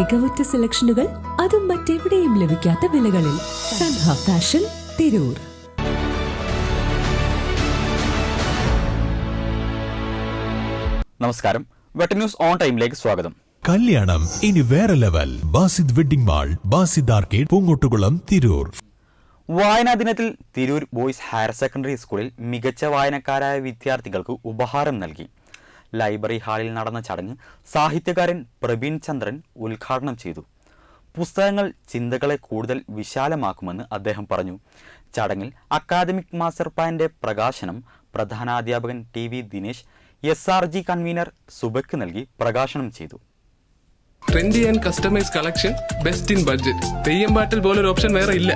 മികവുറ്റ സെലക്ഷനുകൾ അതും മറ്റെവിടെയും ലഭിക്കാത്ത വിലകളിൽ സൻഹ ഫാഷൻ തിരൂർ. നമസ്കാരം. വെട്ട ന്യൂസ് ഓൺ ടൈമിലേക്ക് സ്വാഗതം. കല്യാണം ഇനി വേറെ level. Basid wedding mall Basid arcade Poongottukulam Tirur. വായനാ ദിനത്തിൽ തിരൂർ ബോയ്സ് ഹയർ സെക്കൻഡറി സ്കൂളിൽ മികച്ച വായനക്കാരായ വിദ്യാർത്ഥികൾക്ക് ഉപഹാരം നൽകി. ലൈബ്രറി ഹാളിൽ നടന്ന ചടങ്ങ് സാഹിത്യകാരൻ പ്രവീൺ ചന്ദ്രൻ ഉദ്ഘാടനം ചെയ്തു. പുസ്തകങ്ങൾ ചിന്തകളെ കൂടുതൽ വിശാലമാക്കുമെന്ന് അദ്ദേഹം പറഞ്ഞു. ചടങ്ങിൽ അക്കാദമിക് മാസ്റ്റർ പ്ലാന്റെ പ്രകാശനം പ്രധാനാധ്യാപകൻ T V Dinesh S R G convener സുബക്ക് നൽകി പ്രകാശനം ചെയ്തു. Trendy and customise collection best in budget Theyyam പാട്ടിൽ പോലൊരു ഓപ്ഷൻ വേറെ ഇല്ല.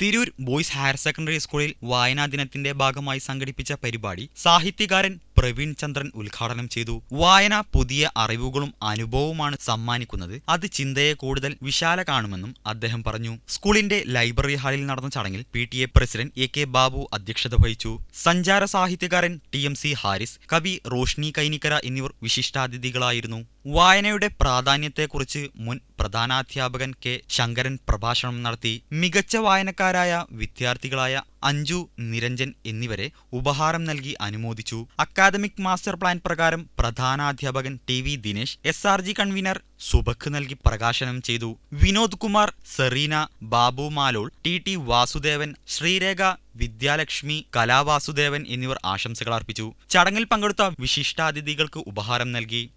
തിരൂർ ബോയ്സ് ഹയർ സെക്കൻഡറി സ്കൂളിൽ വായനാ ദിനത്തിന്റെ ഭാഗമായി സംഘടിപ്പിച്ച പരിപാടി സാഹിത്യകാരൻ പ്രവീൺ ചന്ദ്രൻ ഉദ്ഘാടനം ചെയ്തു. വായന പുതിയ അറിവുകളും അനുഭവവുമാണ് സമ്മാനിക്കുന്നത്. അത് ചിന്തയെ കൂടുതൽ വിശാല കാണുമെന്നും അദ്ദേഹം പറഞ്ഞു. സ്കൂളിന്റെ ലൈബ്രറി ഹാളിൽ നടന്ന ചടങ്ങിൽ P T A president A K Babu അധ്യക്ഷത വഹിച്ചു. സഞ്ചാര സാഹിത്യകാരൻ ടി എം സി ഹാരിസ് കവി റോഷ്നി കൈനിക്കര എന്നിവർ വിശിഷ്ടാതിഥികളായിരുന്നു. വായനയുടെ പ്രാധാന്യത്തെക്കുറിച്ച് മുൻ പ്രധാനാധ്യാപകൻ കെ. ശങ്കരൻ പ്രഭാഷണം നടത്തി മികച്ച വായനക്കാരായ വിദ്യാർത്ഥികളായ അഞ്ജു നിരഞ്ജൻ എന്നിവരെ ഉപഹാരം നൽകി അനുമോദിച്ചു. അക്കാദമിക് മാസ്റ്റർ പ്ലാൻ പ്രകാരം പ്രധാനാധ്യാപകൻ T. V. Dinesh S. R. G convener സുബക്ക് നൽകി പ്രകാശനം ചെയ്തു. വിനോദ് കുമാർ സെറീന ബാബു മാലോൾ ടി. ടി. വാസുദേവൻ ശ്രീരേഖ വിദ്യാലക്ഷ്മി കലാവാസുദേവൻ എന്നിവർ ആശംസകൾ അർപ്പിച്ചു ചടങ്ങിൽ പങ്കെടുത്ത വിശിഷ്ടാതിഥികൾക്ക് ഉപഹാരം നൽകി.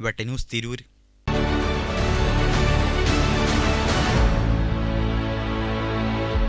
വെട്ടന്യൂസ് തിരൂർ.